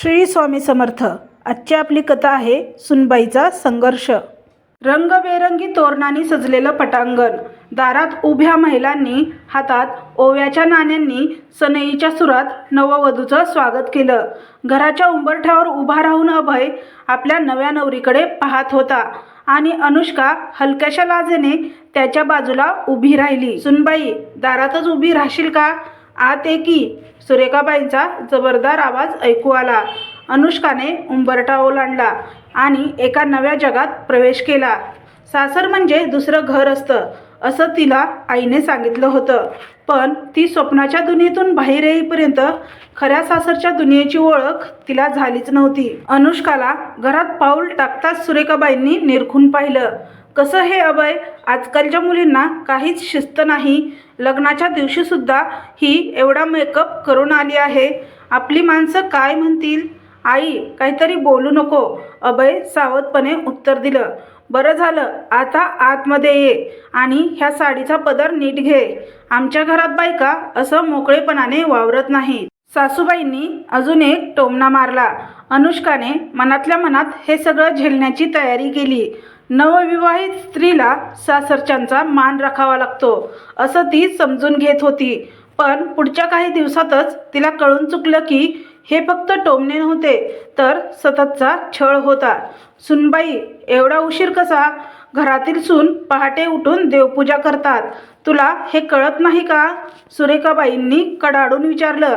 श्री स्वामी समर्थ. आजची आपली कथा आहे सुनबाईचा संघर्ष. रंगबेरंगी तोरणांनी सजलेलं पटांगण. दारात उभ्या महिलांनी हातात ओव्याच्या नाण्यांनी सनईच्या सुरात नववधूचं स्वागत केलं. घराच्या उंबरठ्यावर उभा राहून अभय आपल्या नव्या नवरीकडे पाहत होता आणि अनुष्का हलक्याशा लाजेने त्याच्या बाजूला उभी राहिली. सुनबाई दारातच उभी राहशील का? आत ये की सुरेखाबाईंचा जबरदार आवाज ऐकू आला. अनुष्काने उंबरठा ओलांडला आणि एका नव्या जगात प्रवेश केला. सासर म्हणजे दुसरं घर असतं असं तिला आईने सांगितलं होतं. पण ती स्वप्नाच्या दुनियेतून बाहेर येईपर्यंत खऱ्या सासरच्या दुनियेची ओळख तिला झालीच नव्हती. अनुष्काला घरात पाऊल टाकताच सुरेखाबाईंनी निरखून पाहिलं. कसं हे अभय? आजकालच्या मुलींना काहीच शिस्त नाही. लग्नाच्या दिवशीसुद्धा ही एवढा मेकअप करून आली आहे. आपली माणसं काय म्हणतील? आई काहीतरी बोलू नको. अभय सावधपणे उत्तर दिलं. बरं झालं आता आतमध्ये ये आणि ह्या साडीचा पदर नीट घे. आमच्या घरात बायका असं मोकळेपणाने वावरत नाही सासूबाईंनी अजून एक टोमणा मारला. अनुष्काने मनातल्या मनात हे सगळं झेलण्याची तयारी केली. नवविवाहित स्त्रीला सासरच्यांचा मान राखावा लागतो. असं ती समजून घेत होती. पण पुढच्या काही दिवसातच तिला कळून चुकलं की हे फक्त टोमणे नव्हते तर सततचा छळ होता. सुनबाई एवढा उशीर कसा? घरातील सून पहाटे उठून देवपूजा करतात. तुला हे कळत नाही का? सुरेखाबाईंनी कडाडून विचारलं.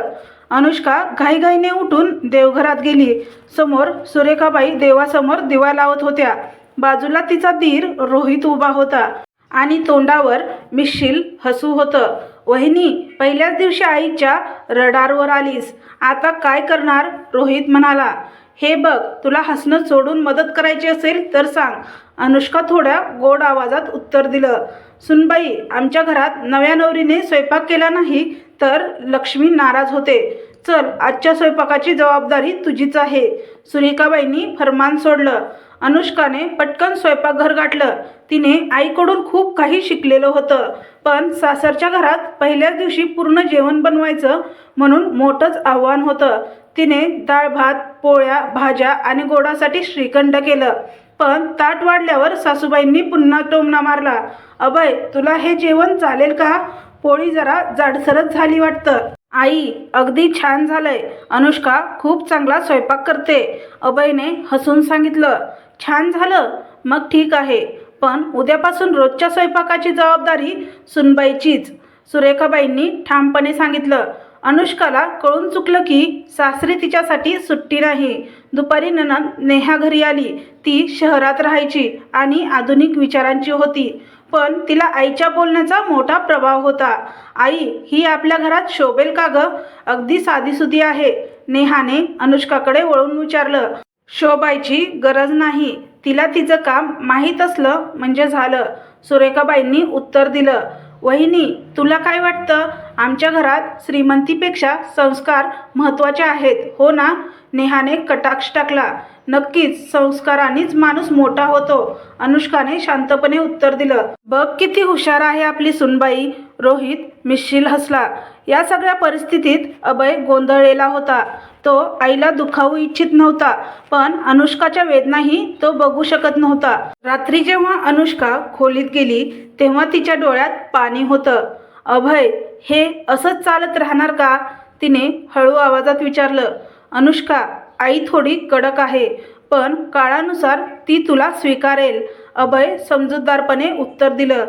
अनुष्का घाईघाईने उठून देवघरात गेली. समोर सुरेखाबाई देवासमोर दिवा लावत होत्या. बाजूला तिचा धीर रोहित उभा होता आणि तोंडावर मिश्शील हसू होतं. वहिनी पहिल्याच दिवशी आईच्या रडारवर आलीस. आता काय करणार? रोहित म्हणाला. हे बघ तुला हसणं सोडून मदत करायची असेल तर सांग. अनुष्का थोड्या गोड आवाजात उत्तर दिलं. सुनबाई आमच्या घरात नव्या नवरीने स्वयंपाक केला नाही तर लक्ष्मी नाराज होते. चल आजच्या स्वयंपाकाची जबाबदारी तुझीच आहे. सुरेखाबाईंनी फरमान सोडलं. अनुष्काने पटकन स्वयंपाकघर गाठलं. तिने आईकडून खूप काही शिकलेलं होतं. पण सासरच्या घरात पहिल्याच दिवशी पूर्ण जेवण बनवायचं म्हणून मोठंच आव्हान होतं. तिने डाळ भात पोळ्या भाज्या आणि गोडासाठी श्रीखंड केलं. पण ताट वाढल्यावर सासूबाईंनी पुन्हा टोमणा मारला. अभय तुला हे जेवण चालेल का? पोळी जरा जाडसरच झाली वाटतं. आई अगदी छान झालंय. अनुष्का खूप चांगला स्वयंपाक करते. अभयने हसून सांगितलं. छान झालं मग ठीक आहे. पण उद्यापासून रोजच्या स्वयंपाकाची जबाबदारी सुनबाईचीच सुरेखाबाईंनी ठामपणे सांगितलं. अनुष्काला कळून चुकलं की सासरी तिच्यासाठी सुट्टी नाही. दुपारी ननद नेहा घरी आली. ती शहरात राहायची आणि आधुनिक विचारांची होती. पण तिला आईच्या बोलण्याचा मोठा प्रभाव होता. आई ही आपल्या घरात शोभेल का ग? अगदी साधीसुधी आहे. नेहाने अनुष्काकडे वळून विचारलं. शोभायची गरज नाही. तिला तिचं काम माहीत असलं म्हणजे झालं. सुरेखाबाईंनी उत्तर दिलं वहिनी तुला काय वाटतं? आमच्या घरात श्रीमंतीपेक्षा संस्कार महत्त्वाचे आहेत हो ना? नेहाने कटाक्ष टाकला. नक्कीच संस्कारानेच माणूस मोठा होतो अनुष्काने शांतपणे उत्तर दिलं. बघ किती हुशार आहे आपली सुनबाई. रोहित मिश्शील हसला. या सगळ्या परिस्थितीत अभय गोंधळलेला होता. तो आईला दुखावू इच्छित नव्हता पण अनुष्काच्या वेदनाही तो बघू शकत नव्हता. रात्री जेव्हा अनुष्का खोलीत गेली तेव्हा तिच्या डोळ्यात पाणी होतं. अभय हे असंच चालत राहणार का? तिने हळू आवाजात विचारलं. अनुष्का आई थोडी कडक आहे पण काळानुसार ती तुला स्वीकारेल. अभय समजूतदारपणे उत्तर दिलं.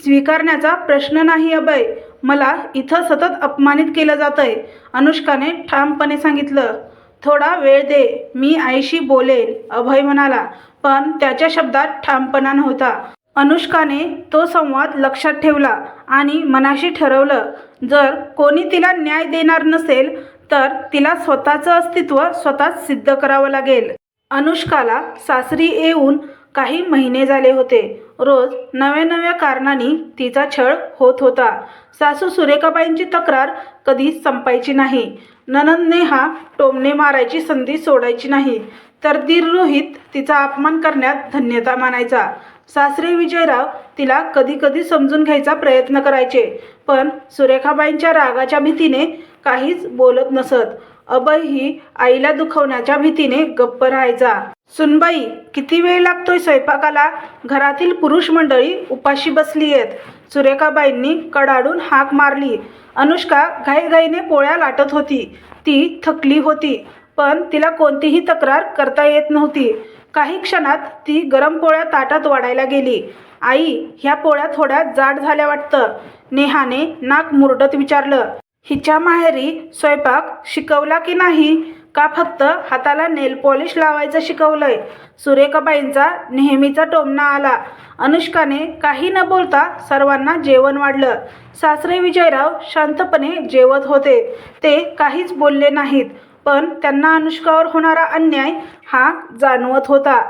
स्वीकारण्याचा प्रश्न नाही अभय. मला इथं सतत अपमानित केलं जातंय अनुष्काने ठामपणे सांगितलं. थोडा वेळ दे मी आईशी बोलेल अभय म्हणाला पण त्याच्या शब्दात ठामपणा नव्हता. अनुष्काने तो संवाद लक्षात ठेवला आणि मनाशी ठरवलं जर कोणी तिला न्याय देणार नसेल तर तिला स्वतःचं अस्तित्व स्वतःच सिद्ध करावं लागेल. अनुष्काला सासरी येऊन काही महिने झाले होते. रोज नव्या नव्या कारणांनी तिचा छळ होत होता. सासू सुरेखाबाईंची तक्रार कधीच संपायची नाही. ननंद नेहा टोमणे मारायची संधी सोडायची नाही. तर दीर रोहित तिचा अपमान करण्यात धन्यता मानायचा. सासरे विजयराव तिला कधी कधी समजून घ्यायचा प्रयत्न करायचे. पण सुरेखाबाईंच्या रागाच्या भीतीने काहीच बोलत नसत. अभय ही आईला दुखवण्याच्या भीतीने गप्प राहायचा. सुनबाई किती वेळ लागतोय स्वयंपाकाला? घरातील पुरुष मंडळी उपाशी बसली आहेत सुरेखाबाईंनी कडाडून हाक मारली. अनुष्का घाईघाईने पोळ्या लाटत होती. ती थकली होती पण तिला कोणतीही तक्रार करता येत नव्हती. काही क्षणात ती गरम पोळ्या ताटात वाढायला गेली. आई ह्या पोळ्या थोड्या जाड झाल्या वाटतं. नेहाने नाक मुरडत विचारलं हिच्या माहेरी स्वयंपाक शिकवला की नाही? का फक्त हाताला नेल पॉलिश लावायचं शिकवलंय? सुरेखाबाईंचा नेहमीचा टोमणा आला. अनुष्काने काही न बोलता सर्वांना जेवण वाढलं. सासरे विजयराव शांतपणे जेवत होते. ते काहीच बोलले नाहीत पण त्यांना अनुष्कावर होणारा अन्याय हा जाणवत होता.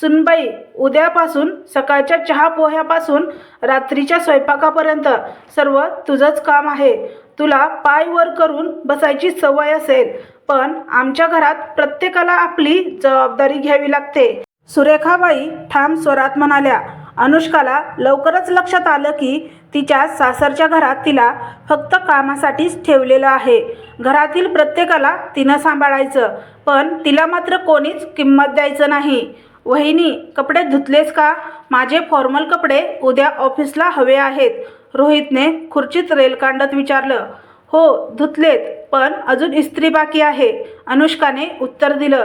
सुनबाई उद्यापासून सकाळच्या चहा पोह्यापासून रात्रीच्या स्वयंपाकापर्यंत सर्व तुझंच काम आहे. तुला पाय वर करून बसायची सवय असेल पण आमच्या घरात प्रत्येकाला आपली जबाबदारी घ्यावी लागते. सुरेखाबाई ठाम स्वरात म्हणाल्या अनुष्काला लवकरच लक्षात आलं की तिच्या सासरच्या घरात तिला फक्त कामासाठीच ठेवलेलं आहे. घरातील प्रत्येकाला तिनं सांभाळायचं पण तिला मात्र कोणीच किंमत द्यायचं नाही. वहिनी कपडे धुतलेस का? माझे फॉर्मल कपडे उद्या ऑफिसला हवे आहेत. रोहितने खुर्चीत रेलकांडत विचारलं. हो धुतलेत पण अजून इस्त्री बाकी आहे. अनुष्काने उत्तर दिलं.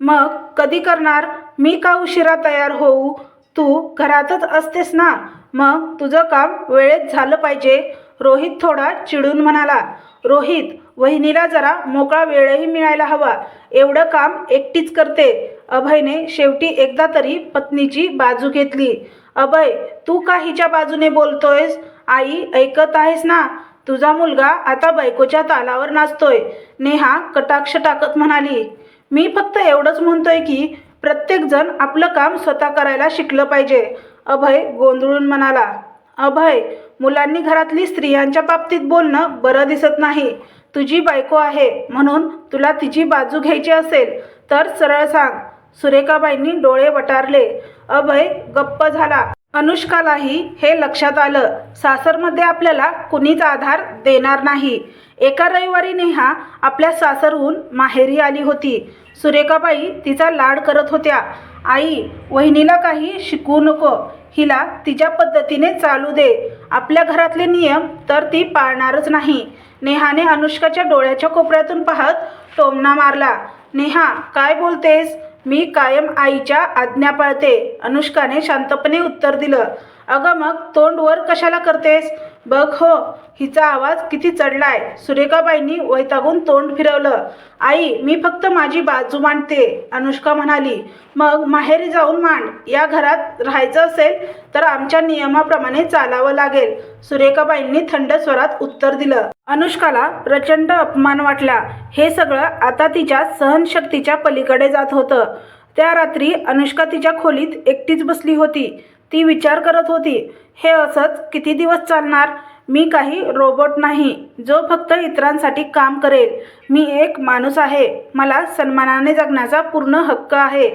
मग कधी करणार? मी का उशिरा तयार होऊ? तू घरातच असतेस ना? मग तुझं काम वेळेत झालं पाहिजे. रोहित थोडा चिडून म्हणाला. रोहित वहिनीला जरा मोकळा वेळही मिळायला हवा. एवढं काम एकटीच करते. अभयने शेवटी एकदा तरी पत्नीची बाजू घेतली. अभय तू का हिच्या बाजूने बोलतोयस? आई ऐकत आहेस ना? तुझा मुलगा आता बायकोच्या तालावर नाचतोय. नेहा कटाक्ष टाकत म्हणाली मी फक्त एवढंच म्हणतोय की प्रत्येकजण आपलं काम स्वतः करायला शिकलं पाहिजे. अभय गोंधळून म्हणाला अभय मुलांनी घरातली स्त्रियांच्या बाबतीत बोलणं बरं दिसत नाही. तुझी बायको आहे म्हणून तुला तिची बाजू घ्यायची असेल तर सरळ सांग. सुरेखाबाईंनी डोळे वटारले. अभय गप्प झाला. अनुष्कालाही हे लक्षात आलं. सासरमध्ये आपल्याला कुणीच आधार देणार नाही. एका रविवारी नेहा आपल्या सासरहून माहेरी आली होती. सुरेखाबाई तिचा लाड करत होत्या. आई वहिनीला काही शिकवू नको. हिला तिच्या पद्धतीने चालू दे. आपल्या घरातले नियम तर ती पाळणारच नाही. नेहाने अनुष्काच्या डोळ्याच्या कोपऱ्यातून पाहत टोमणा मारला. नेहा काय बोलतेस? मी कायम आईच्या आज्ञा पाळते. अनुष्काने शांतपणे उत्तर दिलं. अगं मग तोंड वर कशाला करतेस? बघ हो हिचा आवाज किती चढलाय. सुरेखाबाईंनी वैतागून तोंड फिरवलं. आई मी फक्त माझी बाजू मांडते अनुष्का म्हणाली. मग माहेरी जाऊन मांड. या घरात राहायचं असेल तर आमच्या नियमाप्रमाणे चालावं लागेल. सुरेखाबाईंनी थंड स्वरात उत्तर दिलं. अनुष्काला प्रचंड अपमान वाटला. हे सगळं आता तिच्या सहनशक्तीच्या पलीकडे जात होतं. त्या रात्री अनुष्का तिच्या खोलीत एकटीच बसली होती. ती विचार करत होती हे असंच किती दिवस चालणार? मी काही रोबोट नाही जो फक्त इतरांसाठी काम करेल. मी एक माणूस आहे. मला सन्मानाने जगण्याचा पूर्ण हक्क आहे.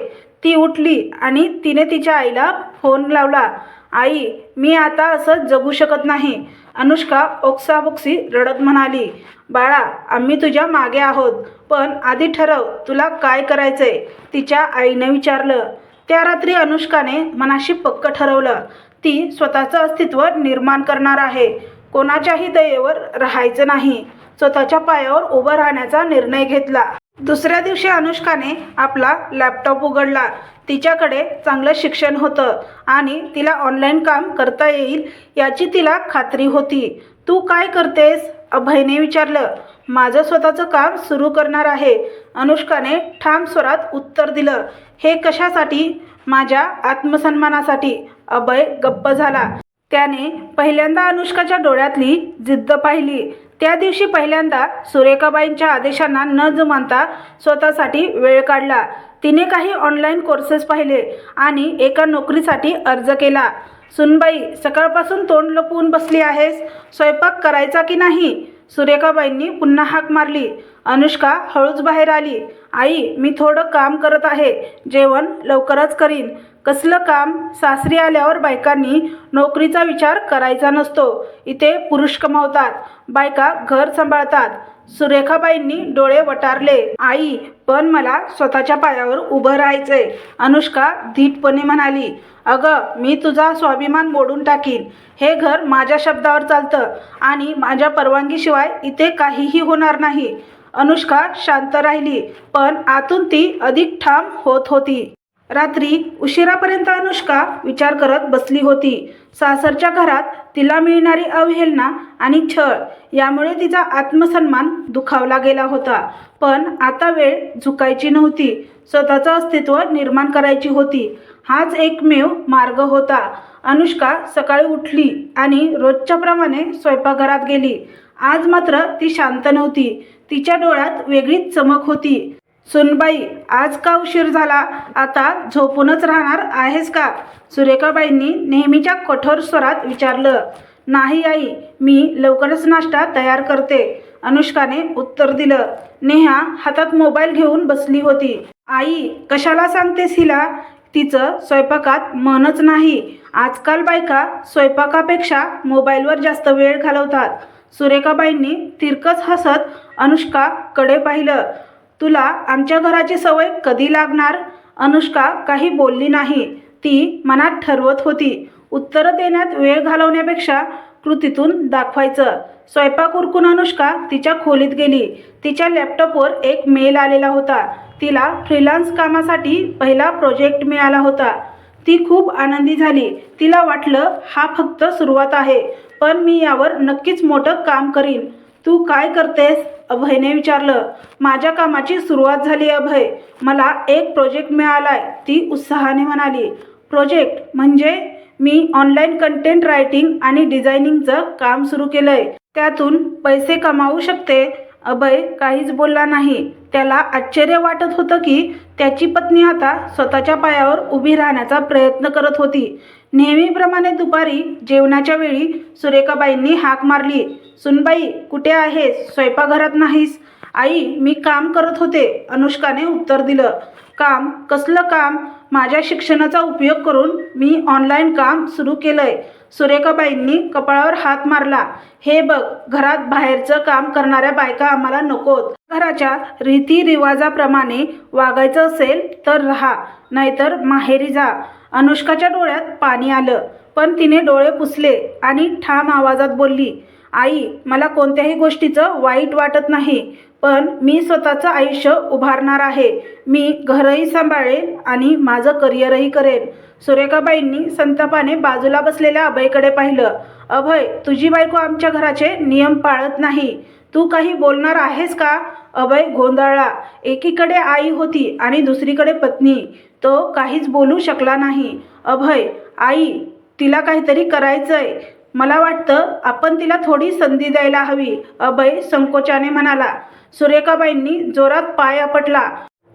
ती उठली आणि तिने तिच्या आईला फोन लावला आई मी आता असं जगू शकत नाही. अनुष्का ओक्साबोक्सी रडत म्हणाली बाळा आम्ही तुझ्या मागे आहोत पण आधी ठरव तुला काय करायचंय? तिच्या आईने विचारलं त्या रात्री अनुष्काने मनाशी पक्क ठरवलं ती स्वतःचं अस्तित्व निर्माण करणार आहे. कोणाच्याही दयेवर राहायचं नाही. स्वतःच्या पायावर उभं राहण्याचा निर्णय घेतला. दुसऱ्या दिवशी अनुष्काने आपला लॅपटॉप उघडला. तिच्याकडे चांगलं शिक्षण होतं आणि तिला ऑनलाईन काम करता येईल याची तिला खात्री होती. तू काय करतेस? अभयने विचारलं माझं स्वतःचं काम सुरू करणार आहे. अनुष्काने ठाम स्वरात उत्तर दिलं हे कशासाठी? माझ्या आत्मसन्मानासाठी. अभय गप्प झाला. त्याने पहिल्यांदा अनुष्काच्या डोळ्यातली जिद्द पाहिली. त्या दिवशी पहिल्यांदा सुरेखाबाईंच्या आदेशांना न जुमानता स्वतःसाठी वेळ काढला. तिने काही ऑनलाईन कोर्सेस पाहिले आणि एका नोकरीसाठी अर्ज केला. सुनबाई सकाळपासून तोंड लपवून बसली आहेस. स्वयंपाक करायचा की नाही? सुरेखाबाईंनी पुन्हा हाक मारली. अनुष्का हळूच बाहेर आली. आई मी थोडं काम करत आहे. जेवण लवकरच करीन. कसलं काम? सासरी आल्यावर बायकांनी नोकरीचा विचार करायचा नसतो. इथे पुरुष कमावतात. बायका घर सांभाळतात. सुरेखाबाईंनी डोळे वटारले. आई पण मला स्वतःच्या पायावर उभं राहायचंय. अनुष्का धीटपणे म्हणाली अगं मी तुझा स्वाभिमान मोडून टाकीन. हे घर माझ्या शब्दावर चालतं आणि माझ्या परवानगीशिवाय इथे काहीही होणार नाही. अनुष्का शांत राहिली पण आतून ती अधिक ठाम होत होती. रात्री उशिरापर्यंत अनुष्का विचार करत बसली होती. सासरच्या घरात तिला मिळणारी अवहेलना आणि छळ यामुळे तिचा आत्मसन्मान दुखावला गेला होता. पण आता वेळ झुकायची नव्हती. स्वतःचं अस्तित्व निर्माण करायची होती. हाच एकमेव मार्ग होता. अनुष्का सकाळी उठली आणि रोजच्याप्रमाणे स्वयंपाकघरात गेली. आज मात्र ती शांत नव्हती. तिच्या डोळ्यात वेगळीच चमक होती. सुनबाई आज का उशीर झाला? आता झोपूनच राहणार आहेस का? सुरेखाबाईंनी नेहमीच्या कठोर स्वरात विचारलं नाही आई मी लवकरच नाश्ता तयार करते. अनुष्काने उत्तर दिलं नेहा हातात मोबाईल घेऊन बसली होती. आई कशाला सांगतेस हिला? तिचं स्वयंपाकात मनच नाही. आजकाल बायका स्वयंपाकापेक्षा मोबाईलवर जास्त वेळ घालवतात. सुरेखाबाईंनी तिरकस हसत अनुष्काकडे पाहिलं तुला आमच्या घराची सवय कधी लागणार? अनुष्का काही बोलली नाही. ती मनात ठरवत होती. उत्तरं देण्यात वेळ घालवण्यापेक्षा कृतीतून दाखवायचं. स्वयंपाक उरकून अनुष्का तिच्या खोलीत गेली. तिच्या लॅपटॉपवर एक मेल आलेला होता. तिला फ्रीलान्स कामासाठी पहिला प्रोजेक्ट मिळाला होता. ती खूप आनंदी झाली. तिला वाटलं हा फक्त सुरुवात आहे. पण मी यावर नक्कीच मोठं काम करीन. तू काय करतेस? अभयने विचारलं. माझ्या कामाची सुरुवात झाली अभय. मला एक प्रोजेक्ट मिळालाय. ती उत्साहाने म्हणाली. प्रोजेक्ट म्हणजे मी ऑनलाईन कंटेंट रायटिंग आणि डिझायनिंगचं काम सुरू केलंय. त्यातून पैसे कमावू शकते. अभय काहीच बोलला नाही. त्याला आश्चर्य वाटत होतं की त्याची पत्नी आता स्वतःच्या पायावर उभी राहण्याचा प्रयत्न करत होती. नेहमीप्रमाणे दुपारी जेवणाच्या वेळी सुरेखाबाईंनी हाक मारली सुनबाई कुठे आहेस? स्वयंपाकघरात नाहीस? आई मी काम करत होते. अनुष्काने उत्तर दिलं काम? कसलं काम? माझ्या शिक्षणाचा उपयोग करून मी ऑनलाईन काम सुरू केलं आहे सुरेखाबाईंनी कपाळावर हात मारला. हे बघ घरात बाहेरचं काम करणाऱ्या बायका आम्हाला नकोत. घराच्या रीतिरिवाजाप्रमाणे वागायचं असेल तर राहा नाहीतर माहेरी जा. अनुष्काच्या डोळ्यात पाणी आलं पण तिने डोळे पुसले आणि ठाम आवाजात बोलली आई मला कोणत्याही गोष्टीचं वाईट वाटत नाही. पण मी स्वतःचं आयुष्य उभारणार आहे. मी घरही सांभाळेन आणि माझं करिअरही करेन. सुरेखाबाईंनी संतापाने बाजूला बसलेल्या अभयकडे पाहिलं. अभय तुझी बायको आमच्या घराचे नियम पाळत नाही. तू काही बोलणार आहेस का? अभय गोंधळला. एकीकडे आई होती आणि दुसरीकडे पत्नी. तो काहीच बोलू शकला नाही. अभय आई तिला काहीतरी करायचंय. मला वाटतं आपण तिला थोडी संधी द्यायला हवी. अभय संकोचाने म्हणाला सुरेखाबाईंनी जोरात पाय आपटला.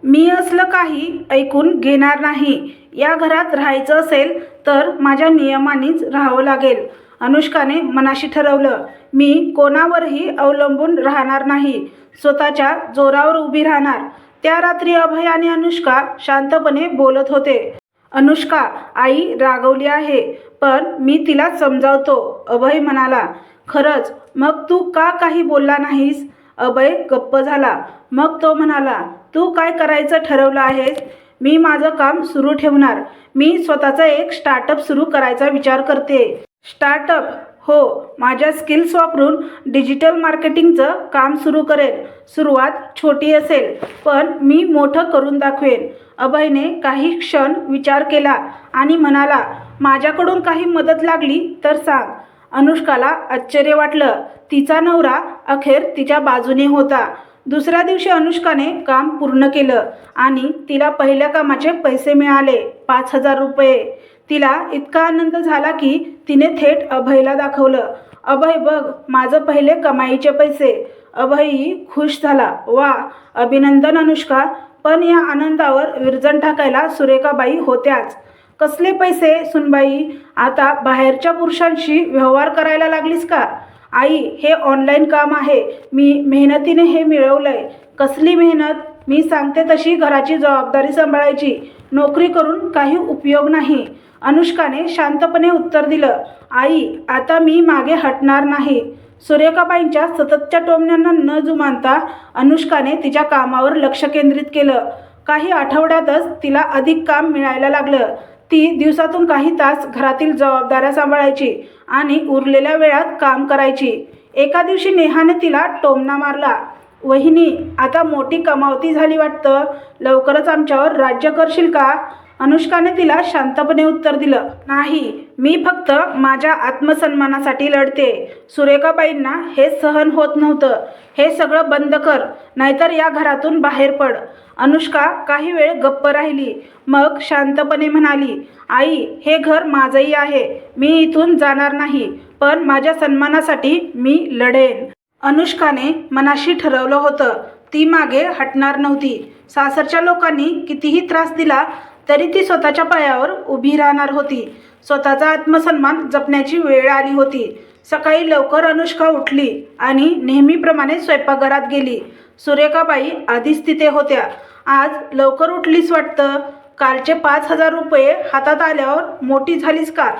मी असलं काही ऐकून घेणार नाही. या घरात राहायचं असेल तर माझ्या नियमानेच राहावं लागेल. अनुष्काने मनाशी ठरवलं मी कोणावरही अवलंबून राहणार नाही. स्वतःच्या जोरावर उभी राहणार. त्या रात्री अभय आणि अनुष्का शांतपणे बोलत होते. अनुष्का आई रागवली आहे पण मी तिला समजावतो. अभय म्हणाला खरंच मग तू का काही बोलला नाहीस? अभय गप्प झाला. मग तो म्हणाला तू काय करायचं ठरवलं आहेस? मी माझं काम सुरू ठेवणार. मी स्वतःचा एक स्टार्टअप सुरू करायचा विचार करते. स्टार्टअप? हो माझ्या स्किल्स वापरून डिजिटल मार्केटिंगचं काम सुरू करेन. सुरुवात छोटी असेल पण मी मोठं करून दाखवेन. अभयने काही क्षण विचार केला आणि म्हणाला माझ्याकडून काही मदत लागली तर सांग. अनुष्काला आश्चर्य वाटलं. तिचा नवरा अखेर तिच्या बाजूने होता. दुसऱ्या दिवशी अनुष्काने काम पूर्ण केलं आणि तिला पहिल्या कामाचे पैसे मिळाले पाच हजार रुपये. तिला इतका आनंद झाला की तिने थेट अभयला दाखवलं. अभय बघ माझं पहिले कमाईचे पैसे. अभयही खुश झाला. वा अभिनंदन अनुष्का पण या आनंदावर विरजण टाकायला सुरेखाबाई होत्याच. कसले पैसे सुनबाई? आता बाहेरच्या पुरुषांशी व्यवहार करायला लागलीस का? आई हे ऑनलाईन काम आहे. मी मेहनतीने हे मिळवलंय. कसली मेहनत? मी सांगते तशी घराची जबाबदारी सांभाळायची. नोकरी करून काही उपयोग नाही. अनुष्काने शांतपणे उत्तर दिलं आई आता मी मागे हटणार नाही. सुरेखाबाईंच्या सततच्या टोमण्यांना न जुमानता अनुष्काने तिच्या कामावर लक्ष केंद्रित केलं. काही आठवड्यातच तिला अधिक काम मिळायला लागलं. ती दिवसातून काही तास घरातील जबाबदाऱ्या सांभाळायची आणि उरलेल्या वेळात काम करायची. एका दिवशी नेहाने तिला टोमणा मारला. वहिनी आता मोठी कमावती झाली वाटतं. लवकरच आमच्यावर राज्य करशील का? अनुष्काने तिला शांतपणे उत्तर दिलं नाही मी फक्त माझ्या आत्मसन्मानासाठी लढते. सुरेखाबाईंना हे सहन होत नव्हतं. हे सगळं बंद कर नाहीतर या घरातून बाहेर पड. अनुष्का काही वेळ गप्प राहिली. मग शांतपणे म्हणाली आई हे घर माझंही आहे. मी इथून जाणार नाही पण माझ्या सन्मानासाठी मी लढेन. अनुष्काने मनाशी ठरवलं होतं. ती मागे हटणार नव्हती. सासरच्या लोकांनी कितीही त्रास दिला तरी ती स्वतःच्या पायावर उभी राहणार होती. स्वतःचा आत्मसन्मान जपण्याची वेळ आली होती. सकाळी लवकर अनुष्का उठली आणि नेहमीप्रमाणे स्वयंपाकघरात गेली. सुरेखाबाई आधीच तिथे होत्या. आज लवकर उठलीस वाटतं? कालचे पाच हजार रुपये हातात आल्यावर मोठी झालीस का?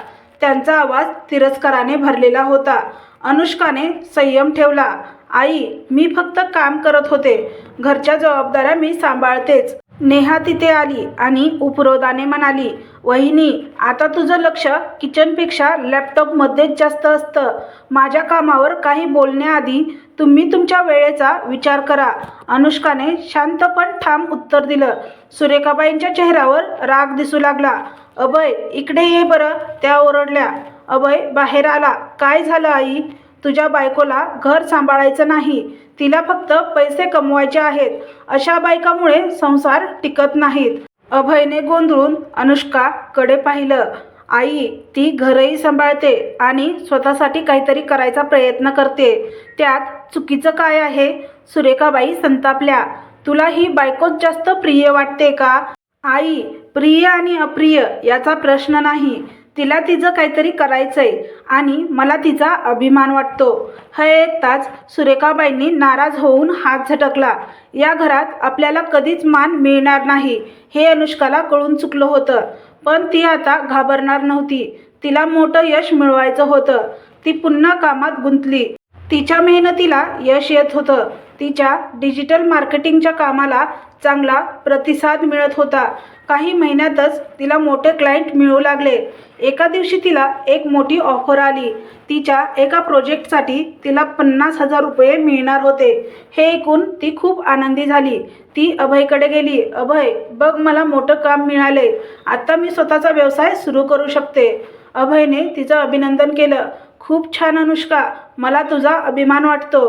त्यांचा आवाज तिरस्काराने भरलेला होता. अनुष्काने संयम ठेवला. आई मी फक्त काम करत होते. घरच्या जबाबदाऱ्या मी सांभाळतेच. नेहा तिथे आली आणि उपरोधाने म्हणाली वहिनी आता तुझं लक्ष किचनपेक्षा लॅपटॉपमध्येच जास्त असतं. माझ्या कामावर काही बोलण्याआधी तुम्ही तुमच्या वेळेचा विचार करा. अनुष्काने शांत पण ठाम उत्तर दिलं. सुरेखाबाईंच्या चेहऱ्यावर राग दिसू लागला. अभय इकडे ये बरं त्या ओरडल्या. अभय बाहेर आला. काय झालं आई? तुझ्या बायकोला घर सांभाळायचं नाही. तिला फक्त पैसे कमवायचे आहेत. अशा बायकामुळे संसार टिकत नाहीत. अभयने गोंधळून अनुष्काकडे पाहिलं. आई ती घरही सांभाळते आणि स्वतःसाठी काहीतरी करायचा प्रयत्न करते. त्यात चुकीचं काय आहे? सुरेखाबाई संतापल्या. तुला ही बायकोच जास्त प्रिय वाटते का? आई प्रिय आणि अप्रिय याचा प्रश्न नाही. तिला तिचं काहीतरी करायचंय आणि मला तिचा अभिमान वाटतो. हे ऐकताच सुरेखाबाईंनी नाराज होऊन हात झटकला. या घरात आपल्याला कधीच मान मिळणार नाही हे अनुष्काला कळून चुकलं होतं. पण ती आता घाबरणार नव्हती. तिला मोठं यश मिळवायचं होतं. ती पुन्हा कामात गुंतली. तिच्या मेहनतीला यश येत होतं. तिच्या डिजिटल मार्केटिंगच्या कामाला चांगला प्रतिसाद मिळत होता. काही महिन्यातच तिला मोठे क्लायंट मिळू लागले. एका दिवशी तिला एक मोठी ऑफर आली. तिच्या एका प्रोजेक्टसाठी तिला पन्नास हजार रुपये मिळणार होते. हे ऐकून ती खूप आनंदी झाली. ती अभयकडे गेली. अभय बघ मला मोठं काम मिळाले आता मी स्वतःचा व्यवसाय सुरू करू शकते. अभयने तिचं अभिनंदन केलं. खूप छान अनुष्का मला तुझा अभिमान वाटतो.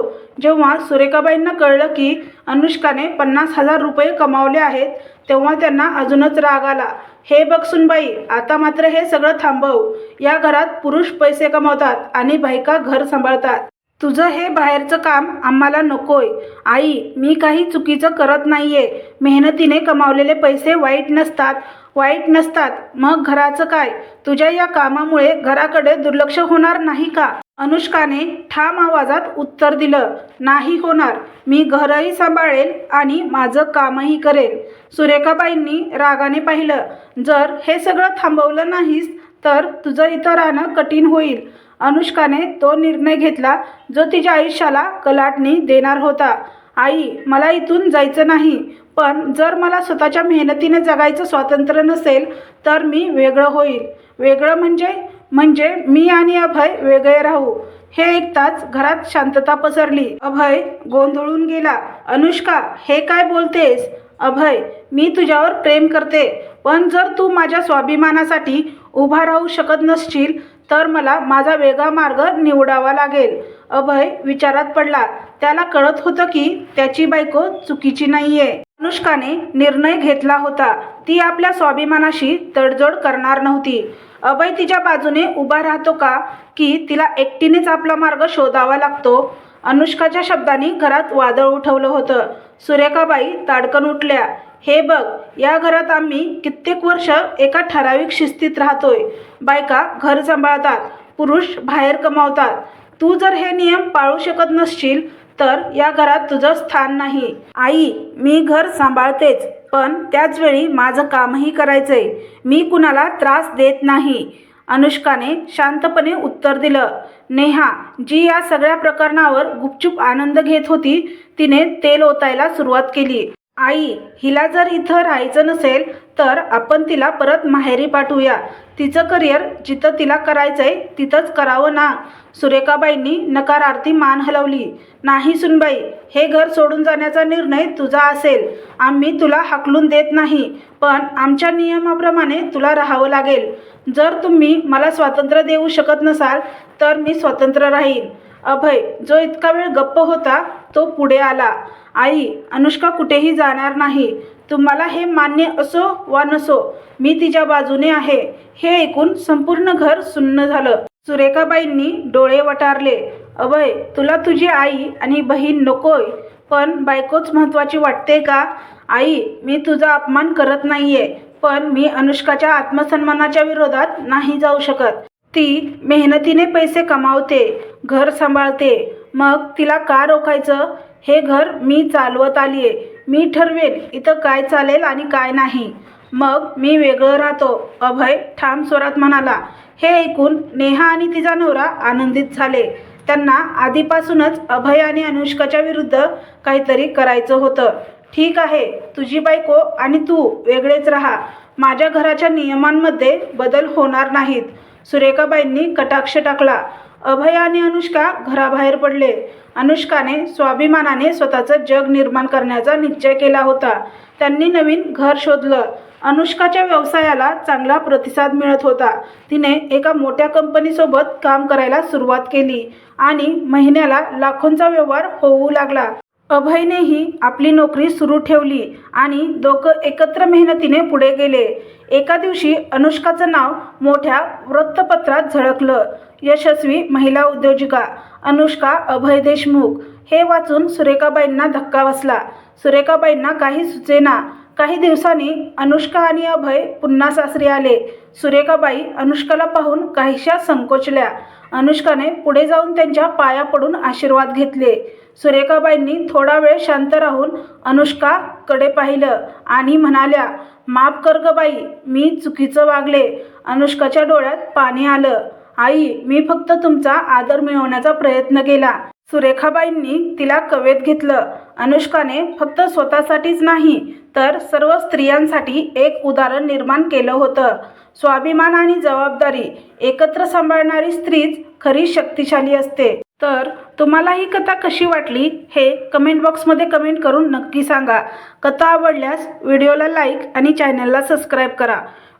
जेव्हा सुरेखाबाईंना कळलं की अनुष्काने पन्नास हजार रुपये कमावले आहेत तेव्हा त्यांना अजूनच राग आला. हे बघ सुनबाई आता मात्र हे सगळं थांबव. या घरात पुरुष पैसे कमावतात आणि बायका घर सांभाळतात. तुझं हे बाहेरचं काम आम्हाला नकोय. आई मी काही चुकीचं करत नाही आहे मेहनतीने कमावलेले पैसे वाईट नसतात. वाईट नसतात. मग घराचं काय? तुझ्या या कामामुळे घराकडे दुर्लक्ष होणार नाही का? अनुष्काने ठाम आवाजात उत्तर दिलं नाही होणार. मी घरही सांभाळेल आणि माझं कामही करेल. सुरेखाबाईंनी रागाने पाहिलं जर हे सगळं थांबवलं नाहीस तर तुझं इथं राहणं कठीण होईल. अनुष्काने तो निर्णय घेतला जो तिच्या आयुष्याला कलाटणी देणार होता. आई मला इथून जायचं नाही पण जर मला स्वतःच्या मेहनतीने जगायचं स्वातंत्र्य नसेल तर मी वेगळं होईल. वेगळं म्हणजे म्हणजे मी आणि अभय वेगळे राहू. हे ऐकताच घरात शांतता पसरली. अभय गोंधळून गेला. अनुष्का हे काय बोलतेस? अभय मी तुझ्यावर प्रेम करते पण जर तू माझ्या स्वाभिमानासाठी उभा राहू शकत नसशील तर मला माझा वेगळा मार्ग निवडावा लागेल. अभय विचारात पडला. त्याला कळत होतं की त्याची बायको चुकीची नाहीये. अनुष्काने निर्णय घेतला होता. ती आपल्या स्वाभिमानाशी तडजोड करणार नव्हती. अभय तिच्या बाजूने उभा राहतो का की तिला एकटीनेच आपला मार्ग शोधावा लागतो? अनुष्काच्या शब्दांनी घरात वादळ उठवलं होतं. सुरेखाबाई ताडकन उठल्या. हे बघ या घरात आम्ही कित्येक वर्ष एका ठराविक शिस्तीत राहतोय. बायका घर सांभाळतात पुरुष बाहेर कमावतात. तू जर हे नियम पाळू शकत नसशील तर या घरात तुझं स्थान नाही. आई मी घर सांभाळतेच पण त्याचवेळी माझं कामही करायचंय. मी कुणाला त्रास देत नाही. अनुष्काने शांतपणे उत्तर दिलं. नेहा जी या सगळ्या प्रकरणावर गुपचूप आनंद घेत होती तिने तेल ओतायला सुरुवात केली. आई हिला जर इथं राहायचं नसेल तर आपण तिला परत माहेरी पाठवूया. तिचं करिअर जिथं तिला करायचंय तिथंच करावं ना. सुरेखाबाईंनी नकारार्थी मान हलवली. नाही सुनबाई हे घर सोडून जाण्याचा निर्णय तुझा असेल. आम्ही तुला हाकलून देत नाही पण आमच्या नियमाप्रमाणे तुला राहावं लागेल. जर तुम्ही मला स्वातंत्र्य देऊ शकत नसाल तर मी स्वतंत्र राहीन अभय जो इतका वेळ गप्प होता तो पुढे आला. आई अनुष्का कुठेही जाणार नाही. तुम्हाला हे मान्य असो वा नसो मी तिच्या बाजूने आहे. हे ऐकून संपूर्ण घर सुन्न झालं. सुरेखाबाईंनी डोळे वटारले. अभय तुला तुझी आई आणि बहीण नकोय पण बायकोच महत्त्वाची वाटते का? आई मी तुझा अपमान करत नाहीये पण मी अनुष्काच्या आत्मसन्मानाच्या विरोधात नाही जाऊ शकत. ती मेहनतीने पैसे कमावते घर सांभाळते मग तिला का रोखायचं? हे घर मी चालवत आली आहे मी ठरवेन इथं काय चालेल आणि काय नाही. मग मी वेगळं राहतो. अभय ठाम स्वरात म्हणाला हे ऐकून नेहा आणि तिचा नवरा आनंदित झाले. त्यांना आधीपासूनच अभय आणि अनुष्काच्या विरुद्ध काहीतरी करायचं होतं. ठीक आहे तुझी बायको आणि तू वेगळेच राहा. माझ्या घराच्या नियमांमध्ये बदल होणार नाहीत. सुरेखाबाईंनी कटाक्ष टाकला. अभय आणि अनुष्का घराबाहेर पडले. अनुष्काने स्वाभिमानाने स्वतःचं जग निर्माण करण्याचा निश्चय केला होता. त्यांनी नवीन घर शोधलं. अनुष्काच्या व्यवसायाला चांगला प्रतिसाद मिळत होता. तिने एका मोठ्या कंपनीसोबत काम करायला सुरुवात केली आणि महिन्याला लाखोंचा व्यवहार होऊ लागला. अभयनेही आपली नोकरी सुरू ठेवली आणि दोघं एकत्र मेहनतीने पुढे गेले. एका दिवशी अनुष्काचं नाव मोठ्या वृत्तपत्रात झळकलं. यशस्वी महिला उद्योजिका अनुष्का अभय देशमुख. हे वाचून सुरेखाबाईंना धक्का बसला. सुरेखाबाईंना काही सुचेना. काही दिवसांनी अनुष्का आणि अभय पुन्हा सासरी आले. सुरेखाबाई अनुष्काला पाहून काहीशा संकोचल्या. अनुष्काने पुढे जाऊन त्यांच्या पाया पडून आशीर्वाद घेतले. सुरेखाबाईंनी थोडा वेळ शांत राहून अनुष्काकडे पाहिलं आणि म्हणाल्या माफ कर ग बाई मी चुकीचं वागले. अनुष्काच्या डोळ्यात पाणी आलं. आई मी फक्त तुमचा आदर मिळवण्याचा प्रयत्न केला. सुरेखाबाईंनी तिला कवेत घेतलं. अनुष्काने फक्त स्वतःसाठीच नाही तर सर्व स्त्रियांसाठी एक उदाहरण निर्माण केलं होतं. स्वाभिमान आणि जबाबदारी एकत्र सांभाळणारी स्त्रीच खरी शक्तिशाली असते. तर तुम्हाला ही कथा कशी वाटली हे कमेंट बॉक्समध्ये कमेंट करून नक्की सांगा. कथा आवडल्यास व्हिडिओला लाईक आणि चॅनलला सबस्क्राईब करा.